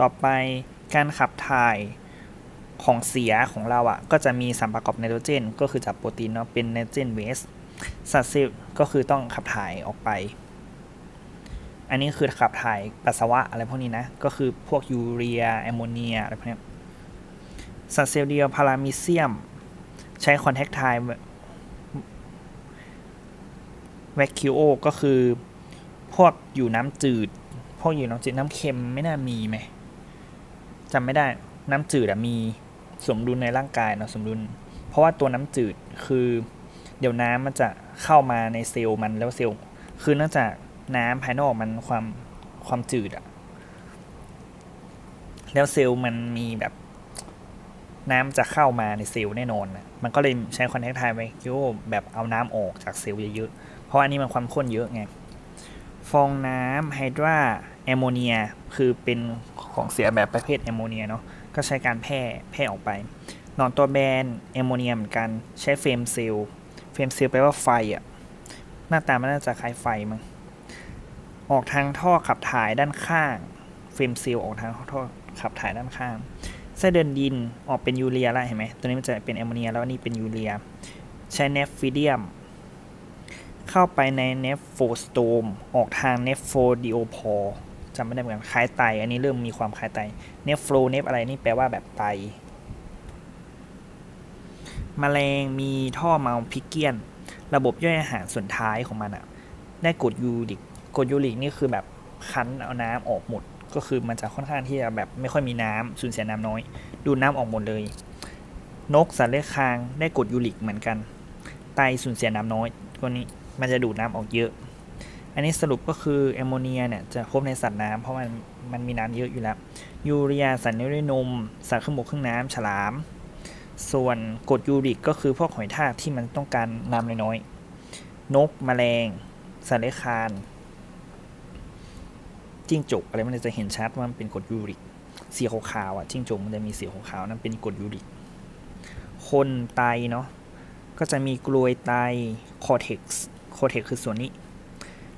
ต่อไปการขับถ่ายของเสียของเราอะ่ะก็จะมีสารประกอบไนโตรเจน ก็คือจากโปรตีนเนาะเป็นไนโตรเจนเวสสัตว์เซลล์ก็คือต้องขับถ่ายออกไป อันนี้คือขับถ่ายปัสสาวะอะไรพวกนี้นะ ก็คือพวกยูเรียแอมโมเนียอะไรพวกนี้สัตว์เซลล์เดียวพารามิเซียม ใช้คอนแทคไทม์แวคคิโอก็คือพวกอยู่น้ำจืด พวกอยู่น้ำจืดน้ำเค็มไม่น่ามีไหม จำไม่ได้น้ำจืดอะมีสมดุลในร่างกายเนาะสมดุล เพราะว่าตัวน้ำจืดคือ เดี๋ยวน้ำมันจะเข้ามาในเซลล์มันแล้วเซลล์คือเนื่องจากน้ำภายนอกมันความความจืดอะแล้วเซลล์มันมีแบบ น้ำจะเข้ามาในเซลล์แน่นอนนะมันก็เลยใช้คอนแทคไทม์ไวคิโอแบบเอาน้ำออกจากเซลล์เยอะๆเพราะอันนี้มันความข้นเยอะไงฟองน้ำไฮดราแอมโมเนียคือเป็น ของเสียแบบประเภทแอมโมเนียเนาะก็ใช้การแพร่แพร่ออกไป นอนตัวแบนแอมโมเนียเหมือนกันใช้เฟรมเซลล์เฟรมเซลล์แปลว่าไฟอะหน้าตามันน่าจะคล้ายไฟมั้งออกทางท่อขับถ่ายด้านข้างเฟรมเซลล์ออกทางท่อขับถ่ายด้านข้างไส้เดินดินออกเป็นยูเรียแล้วเห็นไหมตัวนี้มันจะเป็นแอมโมเนียแล้วนี่เป็นยูเรีย ใช้เนฟฟิเดียม เข้าไปในเนฟโฟสโตมออกทางเนฟโฟดิโอพอ จำไม่ได้เหมือนกันคล้ายไต อันนี้เริ่มมีความคล้ายไตเนฟโฟเนฟอะไรนี่แปลว่าแบบไตมแมลงมีท่อเมาพิกเกียน ระบบย่อยอาหารส่วนท้ายของมันอะได้กรดยูริกกรดยูริกนี่คือแบบคั้นเอาน้ำออกหมด ก็คือมันจะค่อนข้างที่จะแบบไม่ค่อยมีน้ำสูญเสียน้ำน้อย ดูน้ำออกหมดเลย นกสัตว์เลื้อยคลางได้กรดยูริกเหมือนกัน ไตสูญเสียน้ำน้อยตัวนี้มันจะดูดน้ำออกเยอะ อันนี้สรุปก็คือแอมโมเนียเนี่ยจะพบในสัตว์น้ำเพราะมันมันมีน้ำเยอะอยู่แล้ว ยูเรียสัตว์เนื้อด้วยนม สัตว์ขึ้นบกขึ้นน้ำฉลาม ส่วนกรดยูริกก็คือพวกหอยทากที่มันต้องการน้ำน้อยๆ นกแมลง สัตว์เลื้อยคลานจิ้งจกอะไรมันจะเห็นชัดว่ามันเป็นกรดยูริกสีขาวๆอะจิ้งจกมันจะมีสีขาวๆนั่นเป็นกรดยูริก คนไตเนาะก็จะมีกลวยไตคอเท็กซ์คอเท็กซ์คือส่วนนี้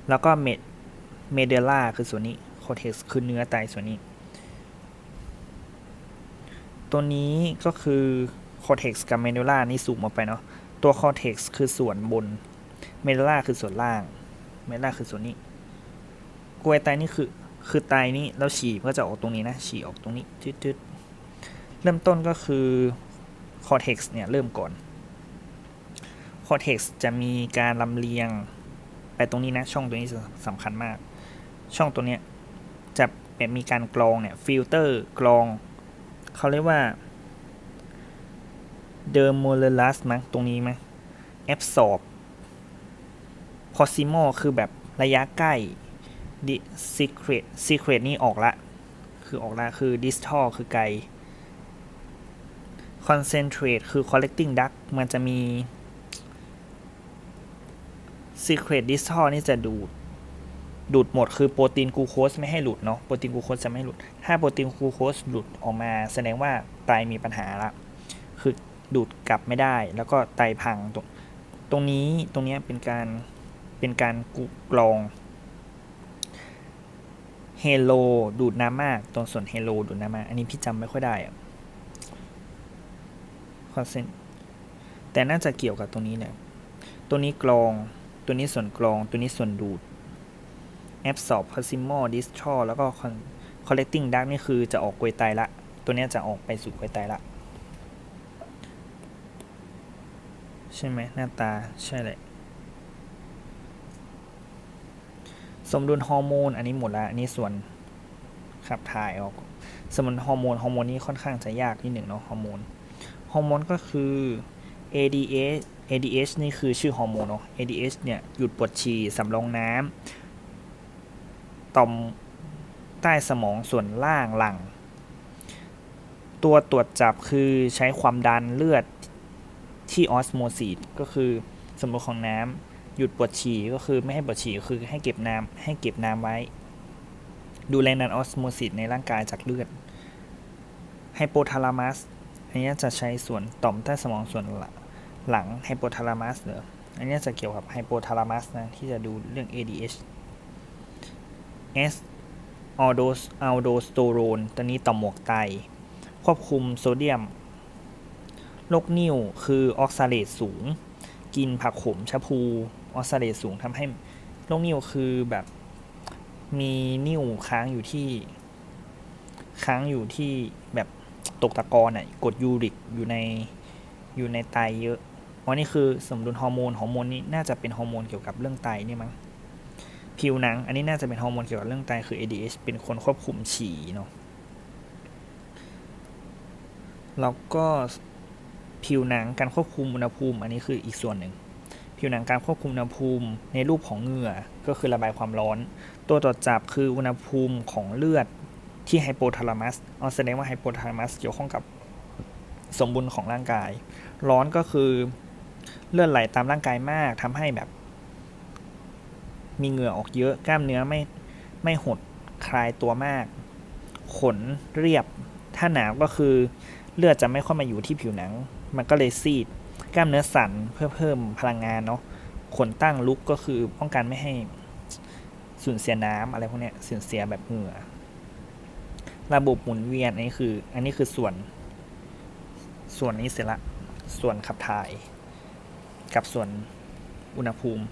แล้วก็เมดเมเดล่าคือส่วนนี้โคเท็กซ์คือเนื้อไตส่วนนี้ ตัวนี้ก็คือโคเท็กซ์กับเมเดล่านี่สูงมาไปเนาะตัวโคเท็กซ์คือส่วนบนเมเดล่าคือส่วนล่างเมเดล่าคือส่วนนี้กลวยไตนี่คือคือไตนี้แล้วฉี่ก็จะออกตรงนี้นะฉี่ออกตรงนี้ทืดๆเริ่มต้นก็คือคอเท็กซ์เนี่ยเริ่มก่อนคอเท็กซ์จะมีการลำเลียง ไปตรงนี้นะช่องตัวนี้สำคัญมาก ช่องตัวเนี้ยจะแบบมีการกรองเนี่ยฟิลเตอร์กรองเขาเรียกว่าเดอร์โมเลลัสมั้งตรงนี้มั้งแอบสอบพอซิโมคือแบบระยะใกล้ดิซีเครตซีเครตนี่ออกละ คือออกละคือดิสทอคือไกล concentrate คือ collecting duct มันจะมี secret distal นี่จะดูด ดูดหมดคือโปรตีนกูโคสไม่ให้หลุดเนาะโปรตีนกูโคสจะไม่หลุด ถ้าโปรตีนกูโคสหลุดออกมา แสดงว่าไตมีปัญหาละคือดูดกลับไม่ได้ แล้วก็ไตพังตรงตรงนี้ตรงนี้เป็นการเป็นการกรองเฮโลดูดน้ำมากตรงส่วนเฮโลดูดน้ำมาก อันนี้พี่จำไม่ค่อยได้อะคอนเซนแต่น่าจะเกี่ยวกับตรงนี้เนี่ย ตัวนี้กรอง ตัวนี้ส่วนกรอง ตัวนี้ส่วนดูด absorb proximal distal แล้วก็ collecting duct นี่คือจะออกกวยไตละ ตัวนี้จะออกไปสู่กวยไตละ ใช่ไหมหน้าตาใช่เลยสมดุลฮอร์โมน อันนี้หมดละอันนี้ส่วนขับถ่ายออก สมดุลฮอร์โมน ฮอร์โมนนี้ค่อนข้างจะยากนิดหนึ่งเนาะ ฮอร์โมน ฮอร์โมนก็คือ ADH ADH นี่คือชื่อฮอร์โมนเนาะ ADH เนี่ยหยุดปวดฉี่สำรองน้ำต่อมใต้สมองส่วนล่างหลัง ตัวตรวจจับคือใช้ความดันเลือดที่ออสโมซิสก็คือสมดุลของน้ำหยุดปวดฉี่ก็คือไม่ให้ปวดฉี่คือให้เก็บน้ำให้เก็บน้ำไว้ ดูแลนันออสโมซิสในร่างกายจากเลือดไฮโปทาลามัสอันนี้จะใช้ส่วนต่อมใต้สมองส่วนหลัง หลังไฮโปทาลามัสเหรออันนี้จะเกี่ยวกับไฮโปทาลามัสนะที่จะดูเรื่อง ADH S ออโดสอัลโดสโตโรนตัวนี้ต่อมหมวกไต ควบคุมโซเดียมโรคนิ่วคือออกซาเลตสูง กินผักขมชะพูออกซาเลตสูงทำให้โรคนิ่วคือแบบมีนิ่วค้างอยู่ที่ค้างอยู่ที่แบบตกตะกอนอะกดยูริกอยู่ในอยู่ในไตเยอะ วันนี้คือสมดุลฮอร์โมนฮอร์โมนนี้น่าจะเป็นฮอร์โมนเกี่ยวกับเรื่องไตนี่มั้งผิวหนัง อันนี้น่าจะเป็นฮอร์โมนเกี่ยวกับเรื่องไตคือ ADH เป็นคนควบคุมฉี่เนาะแล้วก็ผิวหนังการควบคุมอุณหภูมิ อันนี้คืออีกส่วนหนึ่ง ผิวหนังการควบคุมอุณหภูมิ ในรูปของเหงื่อก็คือระบายความร้อน ตัวตรวจจับคืออุณหภูมิของเลือดที่ไฮโปทาลามัสเอาแสดงว่าไฮโปทาลามัสเกี่ยวข้องกับสมดุลของร่างกาย ร้อนก็คือ เลือดไหลตามร่างกายมากทำให้แบบ มีเหงื่อออกเยอะกล้ามเนื้อไม่ไม่หดคลายตัวมาก ขนเรียบ ถ้าหนาวก็คือ เลือดจะไม่ค่อยมาอยู่ที่ผิวหนัง มันก็เลยซีด กล้ามเนื้อสั่นเพื่อเพิ่มพลังงานเนาะขนตั้งลุกก็คือป้องกันไม่ให้สูญเสียน้ำอะไรพวกเนี้ยสูญเสียแบบเหงื่อ ระบบหมุนเวียนอันนี้คือ อันนี้คือส่วน ส่วนนี้เสร็จละ ส่วนขับถ่าย กับส่วนอุณหภูมิ